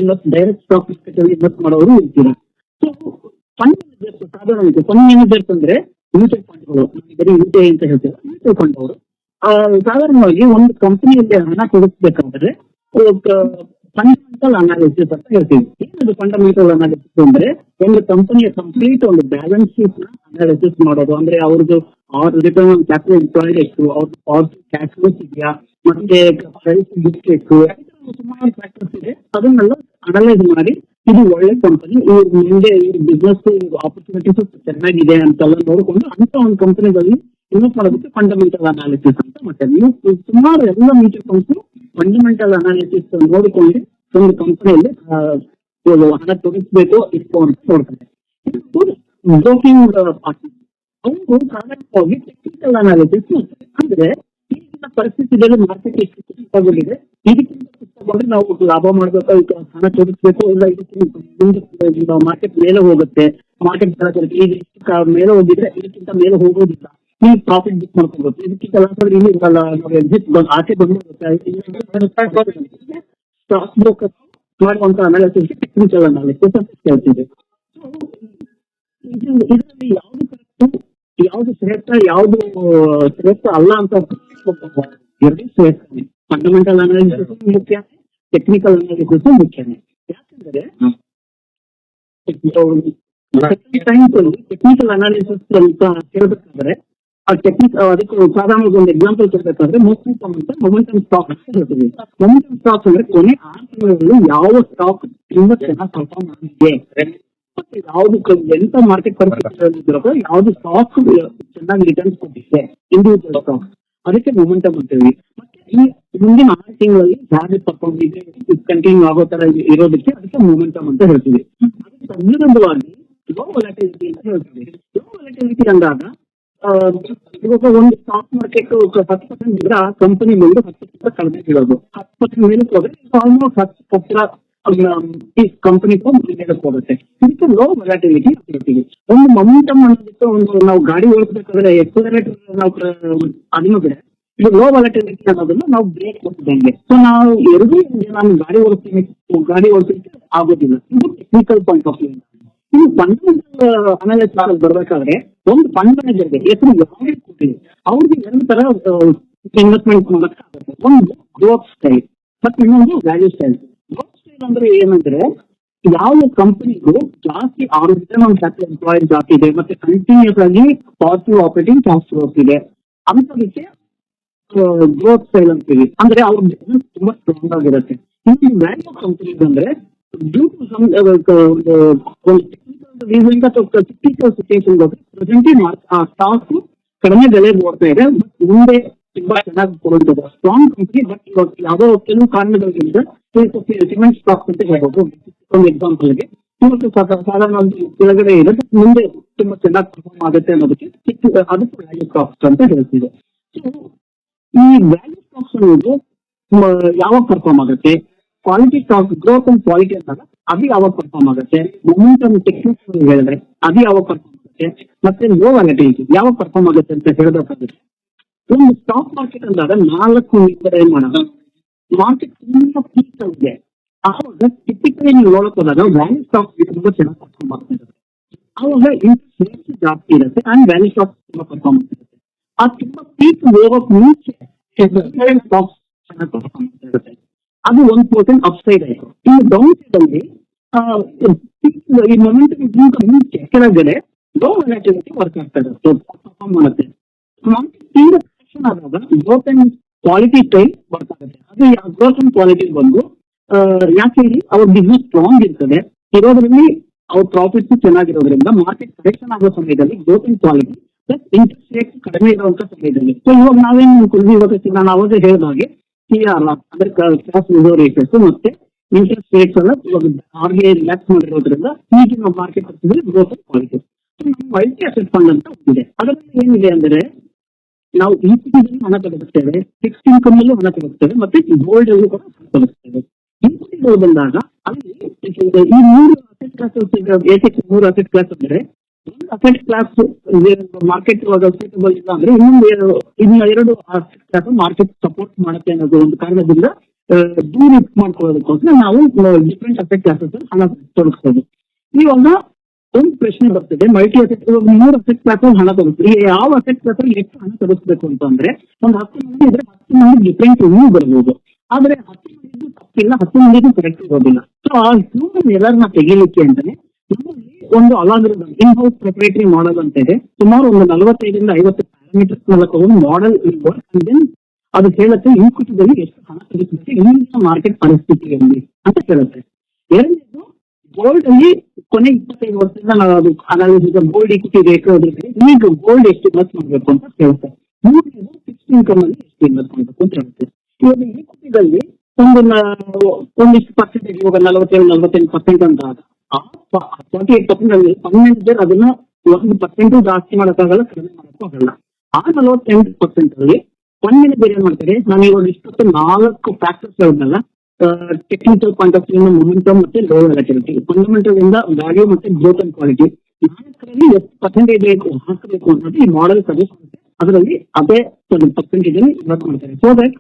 ಇನ್ವೆಸ್ಟ್ ಡೈರೆಕ್ಟ್ ಸ್ಟಾಕ್ ಮಾರ್ಕೆಟ್ ಅಲ್ಲಿ ಇನ್ವೆಸ್ಟ್ ಮಾಡೋರು ಇರ್ತೀರ. ಸೊ ಫಂಡ್ ಮ್ಯಾನೇಜರ್ಸ್ ಸಾಧಾರಣ ಫಂಡ್ ಮ್ಯಾನೇಜರ್ಸ್ ಅಂದ್ರೆ ಮ್ಯೂಚುವಲ್ ಫಂಡ್ಗಳು ಬರೀ ಯು ಅಂತ ಹೇಳ್ತೀವಿ ಮ್ಯೂಚುವಲ್ ಫಂಡ್ ಅವರು. ಸಾಧಾರಣವಾಗಿ ಒಂದು ಕಂಪನಿಯಲ್ಲಿ ಹಣ ಕೊಡಿಸ್ಬೇಕಂದ್ರೆ ಫಂಡಮೆಂಟಲ್ ಅನಾಲಿಸಿಸ್ ಅಂತ ಹೇಳ್ತೀವಿ. ಏನದು ಫಂಡಮೆಂಟಲ್ ಅನಾಲಿಸಿಸ್ ಅಂದ್ರೆ, ಒಂದು ಕಂಪನಿಯ ಕಂಪ್ಲೀಟ್ ಒಂದು ಬ್ಯಾಲೆನ್ಸ್ ಶೀಟ್ನ ಅನಾಲಿಸಿಸ್ ಮಾಡೋದು. ಅಂದ್ರೆ ಅವ್ರದ್ದು, ಅವ್ರ ರಿಟರ್ನ್ ಆನ್ ಕ್ಯಾಪಿಟಲ್ ಎಂಪ್ಲಾಯ್ಡ್ ಎಷ್ಟು, ಅವ್ರ ಅವ್ರ ಕ್ಯಾಶ್ ಫ್ಲೋಸ್ ಇದೆಯಾ ಮತ್ತೆ ಪ್ರೈಸ್ ಗಿಫ್ಟ್ ಎಷ್ಟು ಸುಮಾರು ಫ್ಯಾಕ್ಟರ್ಸ್ ಇದೆ. ಅದನ್ನೆಲ್ಲ ಅನಲೈಸ್ ಮಾಡಿ, ಇದು ಒಳ್ಳೆ ಕಂಪನಿ ಇವ್ರ ಮುಂದೆ ಇವ್ರ ಬಿಸ್ನೆಸ್ ಆಪರ್ಚುನಿಟೀಸ್ ಚೆನ್ನಾಗಿದೆ ಅಂತೆಲ್ಲ ನೋಡ್ಕೊಂಡು, ಅಂತ ಒಂದು ಕಂಪನಿಗಳಲ್ಲಿ ಇನ್ವೆಸ್ಟ್ ಮಾಡೋದಕ್ಕೆ ಫಂಡಮೆಂಟಲ್ ಅನಾಲಿಸಿಸ್ ಅಂತ ಮಾಡ್ತಾರೆ ನೀವು ಸುಮಾರು ಎಲ್ಲ ಮ್ಯೂಚುವಲ್ ಫಂಡ್ಸ್ ಫಂಡಮೆಂಟಲ್ ಅನಾಲಿಸಿಸ್ ನೋಡಿಕೊಂಡು ಒಂದು ಕಂಪನಿಯಲ್ಲಿ ಹಣ ತೊಡಗಿಸ್ಬೇಕು ಇಷ್ಟು ಅಂತ ನೋಡ್ತಾರೆ. ಬ್ರೋಕಿಂಗ್ ಅವರು ಸಾಧಾರಣವಾಗಿ ಟೆಕ್ನಿಕಲ್ ಅನಾಲಿಸಿಸ್ ಮಾಡ್ತಾರೆ ಅಂದ್ರೆ ಈಗಿನ ಪರಿಸ್ಥಿತಿಯಲ್ಲಿ ಮಾರ್ಕೆಟ್ ಎಷ್ಟು ಕುಸಿತಗೊಂಡಿದೆ ಇದಕ್ಕಿಂತ ಕುಸಿತಗೊಂಡ್ರೆ ನಾವು ಲಾಭ ಮಾಡ್ಬೇಕು ಹಣ ತೊಡಗಿಸ್ಬೇಕು ಇಲ್ಲ ಇದಕ್ಕಿಂತ ಮಾರ್ಕೆಟ್ ಮೇಲೆ ಹೋಗುತ್ತೆ ಮಾರ್ಕೆಟ್ ಮೇಲೆ ಹೋಗಿದ್ರೆ ಇದಕ್ಕಿಂತ ಮೇಲೆ ಹೋಗೋದಿಲ್ಲ. ನೀವು ಪ್ರಾಫಿಟ್ ಬುಕ್ ಮಾಡ್ಕೋಬೇಕು ಇದಕ್ಕೆ ಆದ್ರೆ ಇಲ್ಲಿ ಇರಲ್ಲ ನಾವು ಎಕ್ಸಿಟ್ ಆಚೆ ಬಂದು ಸ್ಟಾಕ್ ಬ್ರೋಕರ್ ಮಾಡುವಂತ ಅನಾಲಿಸಿಸ್ ಟೆಕ್ನಿಕಲ್ ಅನಾಲಿಸಿಸ್ ಅಂತ ಇದು ಇದರಲ್ಲಿ ಯಾವುದು ಕರೆಕ್ಟ್ ಯಾವುದು ಶ್ರೇಷ್ಠ ಯಾವುದು ಶ್ರೇಷ್ಠ ಅಲ್ಲ ಅಂತ ಎರಡು ಶ್ರೇಷ್ಠ ಫಂಡಮೆಂಟಲ್ ಅನಾಲಿಸಿಸ್ ಮುಖ್ಯ. ಟೆಕ್ನಿಕಲ್ ಅನಾಲಿಸಿಸ್ ಮುಖ್ಯನೇ ಯಾಕಂದ್ರೆ ಟೆಕ್ನಿಕಲ್ ಅನಾಲಿಸಿಸ್ ಅಂತ ಹೇಳ್ಬೇಕಾದ್ರೆ ಆ ಟೆಕ್ನಿಕ್ ಅದಕ್ಕೆ ಸಾಧಾರಣ ಒಂದು ಎಕ್ಸಾಂಪಲ್ ಕೊಡ್ಬೇಕಾದ್ರೆ ಮೋಸ್ಟ್ಲಿ ಅಂತ ಮೊಮೆಂಟಮ್ ಸ್ಟಾಕ್ ಅಂತ ಹೇಳ್ತೀವಿ ಮೊಮೆಂಟಮ್ ಸ್ಟಾಕ್ ಅಂದ್ರೆ ಕೊನೆ ಆರು ತಿಂಗಳಲ್ಲಿ ಯಾವ ಸ್ಟಾಕ್ ತುಂಬಾ ಚೆನ್ನಾಗಿ ಪರ್ಫಾರ್ಮ್ ಮಾಡಿದೆ ಮತ್ತೆ ಯಾವ್ದು ಕ- ಎಂತ ಮಾರ್ಕೆಟ್ ಪರಿಸ್ಥಿತಿ ಯಾವ್ದು ಸ್ಟಾಕ್ ಚೆನ್ನಾಗಿ ರಿಟರ್ನ್ಸ್ ಕೊಟ್ಟಿದೆ ಇಂಡಿವಿಜುವಲ್ ಸ್ಟಾಕ್ ಅದಕ್ಕೆ ಮೊಮೆಂಟಮ್ ಅಂತೀವಿ ಮತ್ತೆ ಈ ಮುಂದಿನ ಆರು ತಿಂಗಳಲ್ಲಿ ಹೇಗೆ ಪರ್ಫಾರ್ಮ್ ಇದೆ ಕಂಟಿನ್ಯೂ ಆಗೋ ತರ ಇರೋದಕ್ಕೆ ಅದಕ್ಕೆ ಮೊಮೆಂಟಮ್ ಅಂತ ಹೇಳ್ತೀವಿ ಅದಕ್ಕೆ ತದ್ವಿರುದ್ಧವಾಗಿ ಲೋ ವೊಲಟಿಲಿಟಿ ಅಂತ ಹೇಳ್ತೀವಿ ಲೋ ವೊಲಟಿಲಿಟಿ ಅಂದಾಗ ಆ, ಇವಾಗ ಒಂದು ಸ್ಟಾಕ್ ಮಾರ್ಕೆಟ್ ಹತ್ತು ಪರ್ಸೆಂಟ್ ಇದ್ರೆ ಆ ಕಂಪನಿ ಮೇಲೆ ಹತ್ತು ಪರ್ಸೆಂಟ್ ಕಡಿಮೆ ಇರೋದು. ಹತ್ತು ಪರ್ಸೆಂಟ್ ಮೇಲೆ ಹೋದ್ರೆ ಆಲ್ಮೋಸ್ಟ್ ಹತ್ತು ಪರ್ಸೆಂಟ್ ಈ ಕಂಪನಿ ಹೋಗುತ್ತೆ. ಇದಕ್ಕೆ ಲೋ ವೊಲಾಟಿಲಿಟಿ ಇರ್ತೀವಿ ಒಂದು ಮೊಮೆಂಟಮ್ ಅನ್ನೋದಕ್ಕೆ ಒಂದು ನಾವು ಗಾಡಿ ಓಡಿಸ್ಬೇಕಾದ್ರೆ ಎಕ್ಸಲರೇಟರ್ ನಾವು ಅದನ್ನು ಬಿಡ ಇದು ಲೋ ವೊಲಾಟಿಲಿಟಿ ಅನ್ನೋದನ್ನ ನಾವು ಬ್ರೇಕ್ ಕೊಟ್ಟಿದ್ದಂಗೆ ಸೊ ನಾವು ಎರಡೂ ನಾನು ಗಾಡಿ ಓಡಿಸ್ತೀನಿ ಗಾಡಿ ಓಡಿಸಲಿಕ್ಕೆ ಆಗೋದಿಲ್ಲ. ಇದು ಟೆಕ್ನಿಕಲ್ ಪಾಯಿಂಟ್ ಆಫ್ ವ್ಯೂ ಇನ್ನು ಫಂಡಮೆಂಟಲ್ ಅನಾಲಿಸಿಸ್ ಬರ್ಬೇಕಾದ್ರೆ ಒಂದು ಫಂಡ್ ಮ್ಯಾನೇಜರ್ಗೆ ಹೆಸರು ಯಾವ್ದು ಕೊಟ್ಟಿದೆ ಅವ್ರಿಗೆ ಎರಡು ತರ ಇನ್ವೆಸ್ಟ್ಮೆಂಟ್ ಮಾಡಕ್ಕೆ ಆಗುತ್ತೆ. ಒಂದು ಗ್ರೋತ್ ಸ್ಟೈಲ್ ಮತ್ತೆ ಇನ್ನೊಂದು ವ್ಯಾಲ್ಯೂ ಸ್ಟೈಲ್ ಗ್ರೋತ್ ಸ್ಟೈಲ್ ಅಂದ್ರೆ ಏನಂದ್ರೆ, ಯಾವ ಕಂಪನಿಗೂ ಜಾಸ್ತಿ ಅವ್ರ ರಿಟರ್ನ್ ಆನ್ ಕ್ಯಾಪಿಟಲ್ ಎಂಪ್ಲಾಯ್ ಜಾಸ್ತಿ ಇದೆ, ಮತ್ತೆ ಕಂಟಿನ್ಯೂಸ್ ಆಗಿ ಪಾಸಿಟಿವ್ ಆಪರೇಟಿಂಗ್ ಕ್ಯಾಶ್ ಗ್ರೋತ್ ಇದೆ. ಅಂತದಕ್ಕೆ ಗ್ರೋತ್ ಸ್ಟೈಲ್ ಅಂತೀವಿ. ಅಂದ್ರೆ ಅವ್ರ ಬಿಸ್ನೆಸ್ ತುಂಬಾ ಸ್ಟ್ರಾಂಗ್ ಆಗಿರುತ್ತೆ. ಇನ್ನು ವ್ಯಾಲ್ಯೂ ಕಂಪನಿ ಅಂದ್ರೆ ಡ್ಯೂ ಟು ಸಮ್ ಒಂದು ಟೆಕ್ನಿಕಲ್ ರೀಸನ್ ಅಥವಾ ಟೆಕ್ನಿಕಲ್ ಸಿಚುಯೇಷನ್ ಪ್ರೆಸೆಂಟ್ಲಿ ಆ ಸ್ಟಾಕ್ ಕಡಿಮೆ ಬೆಲೆ ಓಡ್ತಾ ಇದೆ ಮುಂದೆ ತುಂಬಾ ಚೆನ್ನಾಗಿ ಕೊಡುತ್ತದೆ ಸ್ಟ್ರಾಂಗ್ ಕಂಪನಿ ಬಟ್ ಇವಾಗ ಯಾವುದೋ ಕೆಲವು ಕಾರಣಗಳಿಂದ ಸಿಮೆಂಟ್ ಸ್ಟಾಕ್ ಅಂತ ಹೇಳ್ಬೋದು. ಒಂದು ಎಕ್ಸಾಂಪಲ್ಗೆ ಇವತ್ತು ಸಾಧಾ- ಸಾಧಾರಣ ಒಂದು ಕೆಳಗಡೆ ಇದೆ ಮುಂದೆ ತುಂಬಾ ಚೆನ್ನಾಗಿ ಪರ್ಫಾರ್ಮ್ ಆಗುತ್ತೆ ಅನ್ನೋದಕ್ಕೆ ಚಿಕ್ಕ- ಅದಕ್ಕೆ ವ್ಯಾಲ್ಯೂ ಸ್ಟಾಕ್ಸ್ ಅಂತ ಹೇಳ್ತಿದೆ. ಈ ವ್ಯಾಲ್ಯೂ ಸ್ಟಾಕ್ಸ್ ಅನ್ನೋದು ಯಾವಾಗ ಪರ್ಫಾರ್ಮ್ ಆಗುತ್ತೆ? Quality stock growth and quality ಅಂದಾಗ ಅದು ಯಾವಾಗ ಪರ್ಫಾರ್ಮ್ ಆಗುತ್ತೆ ಮೊಮೆಂಟಮ್ ಟೆಕ್ನಿಕ್ಸ್ ಹೇಳಿದ್ರೆ ಅದು ಯಾವಾಗ ಪರ್ಫಾರ್ಮ್ ಆಗುತ್ತೆ ಮತ್ತೆ ಲೋ ವ್ಯಾಲಿಟಿಲಿಟಿ ಯಾವಾಗ ಪರ್ಫಾರ್ಮ್ ಆಗುತ್ತೆ ಅಂತ ಹೇಳಬೇಕಾಗುತ್ತೆ ಒಂದು ಸ್ಟಾಕ್ ಮಾರ್ಕೆಟ್ ಅಂದಾಗ ನಾಲ್ಕು ಏನ್ ಮಾಡೋದು ಮಾರ್ಕೆಟ್ ತುಂಬಾ ಪೀಕ್ ಇದೆ ಆವಾಗ ಟಿಪಿಕಲಿ ನೀವು ನೋಡಕ್ ಹೋದಾಗ ವ್ಯಾಲ್ಯೂ ಸ್ಟಾಕ್ ತುಂಬಾ ಚೆನ್ನಾಗಿ ಪರ್ಫಾರ್ಮ್ ಆಗ್ತಿರುತ್ತೆ ಆವಾಗ ಇಂಟ್ರೆಸ್ಟ್ ರೇಟ್ಸ್ ಜಾಸ್ತಿ ಇರುತ್ತೆ ಅಂಡ್ ವ್ಯಾಲ್ಯೂ ಸ್ಟಾಕ್ ತುಂಬಾ ಪರ್ಫಾರ್ಮ್ ಆಗ್ತಿರುತ್ತೆ ಆ ತುಂಬಾ ಪೀಕ್ ಹೋಗೋಕ್ ಮುಂಚೆ ಸ್ಟಾಕ್ಸ್ ಚೆನ್ನಾಗಿ ಪರ್ಫಾರ್ಮ್ ಆಗ್ತಿರುತ್ತೆ ಅದು ಒಂದು ಪರ್ಸೆಂಟ್ ಅಪ್ಸೈಡ್ ಆಯ್ತು. ಇನ್ನು ಡೌನ್ ಸೈಡ್ ಅಲ್ಲಿ ಈ ಮೊಮೆಂಟಮ್ ಇದ್ರಿಂದ ಕೆಳಗಡೆ ಲೋ ವ್ಯಾಲಿಟಿಲಿಟಿ ವರ್ಕ್ ಆಗ್ತದೆ ಪರ್ಫಾರ್ಮ್ ಮಾಡುತ್ತೆ. Correction ಆದಾಗ growth and quality time work ಆಗುತ್ತೆ. ಅದು ಗ್ರೋತ್ ಅಂಡ್ ಕ್ವಾಲಿಟಿ ಬಂದು ಯಾಕೆ ಹೇಳಿ ಅವ್ರ ಬಿಸ್ನೆಸ್ ಸ್ಟ್ರಾಂಗ್ ಇರ್ತದೆ. ಇರೋದ್ರಲ್ಲಿ ಅವ್ರ ಪ್ರಾಫಿಟ್ಸ್ ಚೆನ್ನಾಗಿರೋದ್ರಿಂದ ಮಾರ್ಕೆಟ್ ಕರೆಕ್ಷನ್ ಆಗೋ ಸಮಯದಲ್ಲಿ growth and quality plus interest rate ಕಡಿಮೆ ಇರುವಂತ ಸಮಯದಲ್ಲಿ. ಸೊ ಇವಾಗ ನಾವೇನು ಅನ್ಕೊಂಡ್ವಿ? ಇವಾಗ ನಾನು ಅವಾಗ ಹೇಳಿದಾಗೆ ಸಿ ಆರ್ ರೇಷಸ್ ಮತ್ತೆ ಇಂಟ್ರೆಸ್ಟ್ ರೇಟ್ಸ್ ಎಲ್ಲ ಆರ್ ರಿಲ್ಯಾಕ್ಸ್ ಮಾಡಿರೋದ್ರಿಂದ ಈಗಿನ ಮಾರ್ಕೆಟ್ ಪರಿಸ್ಥಿತಿ growth quality multi asset fund ಅಂತ ಇದೆ. ಅದರಲ್ಲಿ ಏನಿದೆ ಅಂದ್ರೆ ನಾವು ಈಕ್ವಿಟಿದಲ್ಲಿ ಹಣ ತೆಗೆದುತ್ತೇವೆ ಫಿಕ್ಸ್ಡ್ ಇನ್ಕಮ್ ಅಲ್ಲಿ ಹಣ ತೆಗೆದುತ್ತೇವೆ ಮತ್ತೆ ಗೋಲ್ಡ್ ಅಲ್ಲೂ ಕೂಡ ಹಣ ಇಕ್ವಿಟಿಗಳು ಬಂದಾಗ ಅಲ್ಲಿ ಈ ಮೂರು ಅಸೆಟ್ ಕ್ಲಾಸ್ ಏಕೆ ಮೂರು ಅಸೆಟ್ ಕ್ಲಾಸ್ ಅಂದ್ರೆ ಅಸೆಟ್ ಕ್ಲಾಸ್ ಮಾರ್ಕೆಟ್ ಇವಾಗ ಸೂಟಬಲ್ ಇಲ್ಲ ಅಂದ್ರೆ ಇನ್ನೊಂದು ಇನ್ನು ಎರಡು ಕ್ಲಾಸ್ ಮಾರ್ಕೆಟ್ ಸಪೋರ್ಟ್ ಮಾಡುತ್ತೆ ಅನ್ನೋದು ಒಂದು ಕಾರಣದಿಂದ ದೂರ ಮಾಡ್ಕೊಳ್ಳೋದಕ್ಕೋಸ್ಕರ ನಾವು ಡಿಫ್ರೆಂಟ್ ಅಸೆಟ್ ಕ್ಲಾಸಸ್ ಹಣ ತೊಡಗಿಸ್ಬೋದು ಇವಾಗ ಒಂದು ಪ್ರಶ್ನೆ ಬರ್ತದೆ ಮಲ್ಟಿ ಅಸೆಟ್ ಮೂರು ಅಸೆಟ್ ಕ್ಲಾಸ್ ಹಣ ತಗೋತೀವಿ ಯಾವ ಅಸೆಟ್ ಕ್ಲಾಸ್ ಎಷ್ಟು ಹಣ ತಗೋಸ್ಬೇಕು ಅಂತಂದ್ರೆ ಒಂದು ಹತ್ತು ಮಂದಿ ಇದ್ರೆ ಹತ್ತು ಮಂದಿ ಡಿಫ್ರೆಂಟ್ ಇನ್ನೂ ಬರ್ಬೋದು. ಆದ್ರೆ ಹತ್ತು ಮಂದಿಗೂ ತಪ್ಪಿಲ್ಲ, ಹತ್ತು ಮಂದಿಗೂ ಕರೆಕ್ಟ್ ಇರೋದಿಲ್ಲ. ಸೊ ಆ ಹ್ಯೂಮನ್ ಎಲ್ಲರನ್ನ ತೆಗಿಲಿಕ್ಕೆ ಅಂತಾನೆ ಒಂದು ಅಲಾಗ್ರಿದಮ್ ಇನ್ ಹೌಸ್ ಪ್ರಿಪರೇಟರಿ ಮಾಡಲ್ ಅಂತ ಇದೆ. ಸುಮಾರು ಒಂದು ನಲವತ್ತೈದರಿಂದ ಐವತ್ತು ಪ್ಯಾರಾಮೀಟರ್ಸ್ ಮೂಲಕ ಒಂದು ಮಾಡೆಲ್ ದೆನ್ ಅದು ಹೇಳುತ್ತೆ ಇನ್ಪುಟ್ದಲ್ಲಿ ಎಷ್ಟು ಹಣ ಸಿಗುತ್ತೆ ಇಂದಿನ ಮಾರ್ಕೆಟ್ ಪರಿಸ್ಥಿತಿಯಲ್ಲಿ ಅಂತ ಹೇಳುತ್ತೆ. ಎರಡನೇದು ಗೋಲ್ಡ್ ಅಲ್ಲಿ ಕೊನೆ ಇಪ್ಪತ್ತೈದು ವರ್ಷದಿಂದ ನಾವು ಅದು ಅನಾಲಿಸಿಸ್ ಗೋಲ್ಡ್ ಇಕ್ವಿಟಿ ರೇಟ್ ಹೋದ್ರೆ ಈಗ ಗೋಲ್ಡ್ ಎಷ್ಟು ಇನ್ವೆಸ್ಟ್ ಮಾಡಬೇಕು ಅಂತ ಹೇಳ್ತಾರೆ ಮೂರನೇದು ಫಿಕ್ಸ್ಡ್ ಇನ್ಕಮ್ ಅಲ್ಲಿ ಎಷ್ಟು ಇನ್ವೆಸ್ಟ್ ಮಾಡಬೇಕು ಅಂತ ಹೇಳುತ್ತೆ. ಇವಾಗ ಇಕ್ವಿಟಿದಲ್ಲಿ ಒಂದು ಒಂದಿಷ್ಟು ಪರ್ಸೆಂಟೇಜ್ ಇವಾಗ ನಲವತ್ತೇಳು, ನಲವತ್ತೆಂಟು ಪರ್ಸೆಂಟ್ ಅಂತ ಆದ. ಆ ಫಾರ್ಟಿ ಏಟ್ ಪರ್ಸೆಂಟ್ ಅಲ್ಲಿ ಮ್ಯಾನೇಜರ್ ಅದನ್ನ ಒಂದು ಪರ್ಸೆಂಟು ಜಾಸ್ತಿ ಮಾಡೋಕ್ಕಾಗಲ್ಲ, ಕಡಿಮೆ ಮಾಡೋಕ್ಕೂ ಆಗಲ್ಲ. ಆ ನಲವತ್ತೆಂಟು ಪರ್ಸೆಂಟ್ ಅಲ್ಲಿ ಒಂದಿನ ಬೇರೆ ಏನ್ ಮಾಡ್ತಾರೆ, ನಾನು ಇವಾಗ ಇಷ್ಟೊತ್ತು ನಾಲ್ಕು ಫ್ಯಾಕ್ಟರ್ಸ್ ಹೇಳಿದ್ನಲ್ಲ technical point of view momentum ಮತ್ತೆ ಲೋ ವ್ಯಾಲಿಟಿಲಿಟಿ ಫಂಡಮೆಂಟಲ್ ಇಂದ ವ್ಯಾಲ್ಯೂ ಮತ್ತೆ ಗ್ರೋತ್ ಅಂಡ್ ಕ್ವಾಲಿಟಿ ನಾಲ್ಕರಲ್ಲಿ ಎಷ್ಟು ಪರ್ಸೆಂಟೇಜ್ ಬೇಕು, ಹಾಕಬೇಕು ಅನ್ನೋದು ಈ ಮಾಡೆಲ್ ಸಜೆಸ್ಟ್ ಮಾಡುತ್ತೆ. ಅದರಲ್ಲಿ ಅದೇ ಒಂದು ಪರ್ಸೆಂಟೇಜ್ ಅನ್ನು ಇನ್ವೆಸ್ಟ್ ಮಾಡ್ತಾರೆ. So that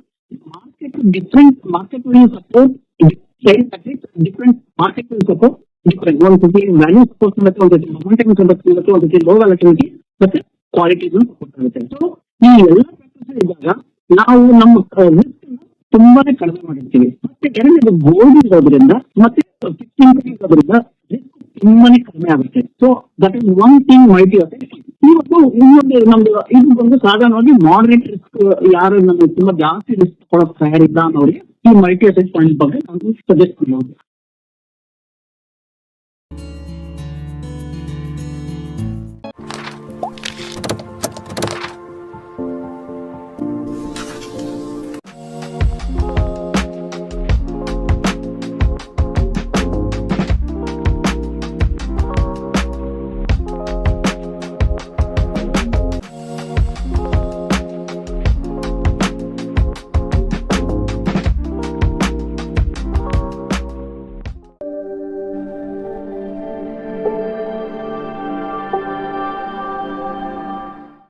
market different market will support different market support ಸತಿ ವ್ಯಾಲ್ಯೂ ಸಪೋರ್ಟ್ ಮಾಡುತ್ತೆ ಒಂದು ಮೊಮೆಂಟಮ್ ಸಪೋರ್ಟ್ ಮಾಡುತ್ತೆ ಒಂದು ಲೋ ಮತ್ತೆ ಕ್ವಾಲಿಟಿ ಸಪೋರ್ಟ್ ಆಗುತ್ತೆ ಸೊ ಈ ಎಲ್ಲ ಫ್ಯಾಕ್ಟರ್ಸ್ ಇದ್ದಾಗ ನಾವು ನಮ್ಮ ರಿಸ್ಕ್ ತುಂಬಾನೇ ಕಡಿಮೆ ಮಾಡಿರ್ತೀವಿ. ಮತ್ತೆ ಎರಡನೇದು ಗೋಲ್ಡ್ ಇರೋದ್ರಿಂದ ಮತ್ತೆ ಇರೋದ್ರಿಂದ ರಿಸ್ಕ್ ತುಂಬಾನೇ ಕಡಿಮೆ ಆಗುತ್ತೆ. So that is one thing mighty ಇವತ್ತು ಇನ್ನೊಂದು ನಮ್ದು, ಇದು ಬಂದು ಸಾಧಾರಣವಾಗಿ ಮಾಡರೇಟ್ ರಿಸ್ಕ್ ಯಾರು ನಮ್ಗೆ ತುಂಬಾ ಜಾಸ್ತಿ ರಿಸ್ಕ್ ಕೊಡೋಕೆ ತಯಾರಿಲ್ಲ ಅನ್ನೋರಿಗೆ ಈ ಮಲ್ಟಿ ಅಸೆಟ್ ಬಗ್ಗೆ ನಾನು ಸಜೆಸ್ಟ್ ಮಾಡ್ಬೋದು